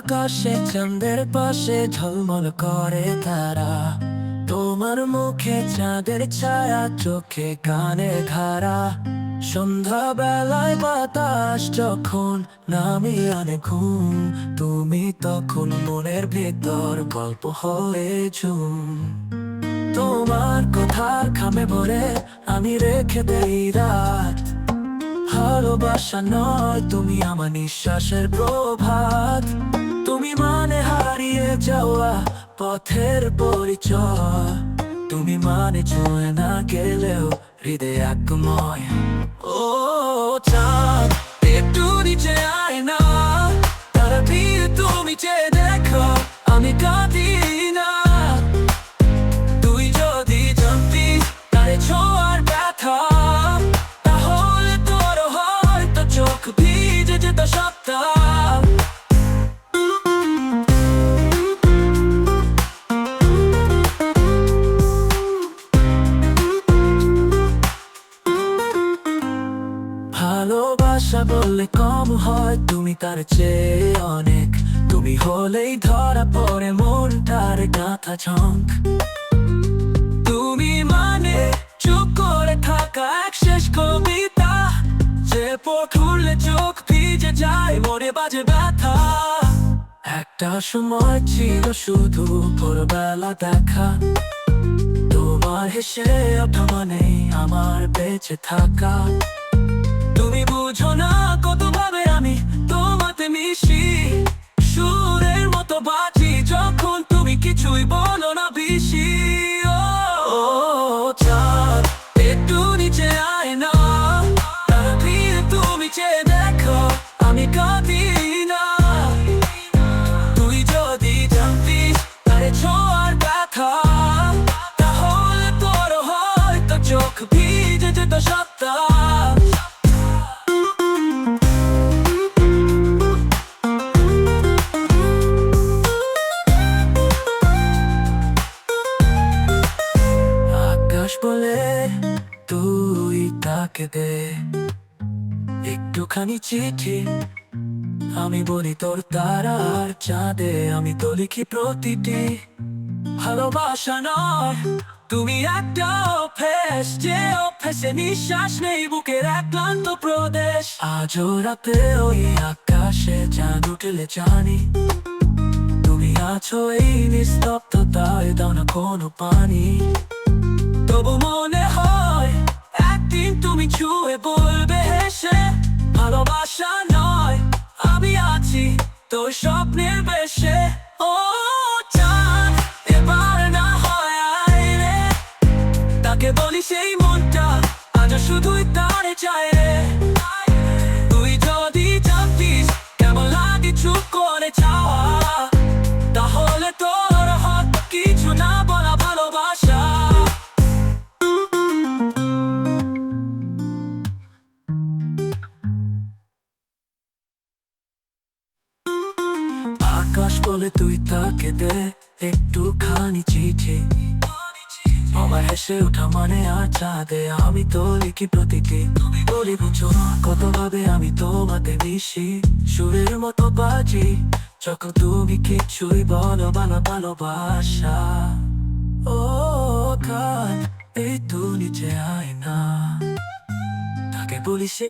আকাশে, চাঁদের পাশে ঝলমল করে তারা। তোমার মুখে চাঁদের ছায়া, চোখে কানে ঘাড়া সন্ধ্যা বেলায় বাতাস যখন নামি আনে ঘুম, তুমি তখন মনের ভেতর গল্প হয়ে ঝুম। তোমার কথার খামে ভরে আমি রেখে দেই রাত। ভালোবাসা নয়, তুমি আমার নিঃশ্বাসের প্রভাত। তুমি মানে হারিয়ে যাওয়া পথের পরিচয়। তুমি মানে ছুঁয়ে না গেলেও হৃদয় একময়। ও ভালোবাসা বললে কম হয়, তুমি তার চেয়ে অনেক। তুমি হলেই ধরা পড়ে মনটার গাথা ঝঙ্ক তুমি মানে চুপ করে থাকা এক শেষ কবিতা। যে পড়লে চোখ ভিজে যায়, মনে বাজে ব্যথা। একটা সময় ছিল শুধু ভোরবেলা দেখা। তোমার হেসে ওঠা মানে আমার বেঁচে থাকা। তাকে দে একটুখানি চিঠি আমি বলি তোর তারার চাঁদে আমি তো লিখি প্রতিটি ভালোবাসা নয়। তুমি একটা যে নিঃশ্বাস নেই, বুকের এক প্রদেশ। আজও রাতে ওই আকাশে চাঁদ উঠলে জানি তুমি আছো এই নিস্তব্ধতায়, দাও না কোনো পানি। তবু মনে হয় একদিন তুমি ছুঁয়ে বলবে হেসে ভালোবাসা নয়। আমি আছি তোর স্বপ্নের বলে তুই তাকে দে একটুখানি চিঠি। আমার হেসে ওঠা মানে আর চাঁদে, আমি তো লিখি প্রতিটি। তুমি বলি বুঝো কত ভাবে আমি তোমাতে মিশি। সুরের মতো বাজি, যখন তুমি কিছুই বলো বানা ভালোবাসা। ও কান, এই তো নিচে আয় না তাকে বলি সে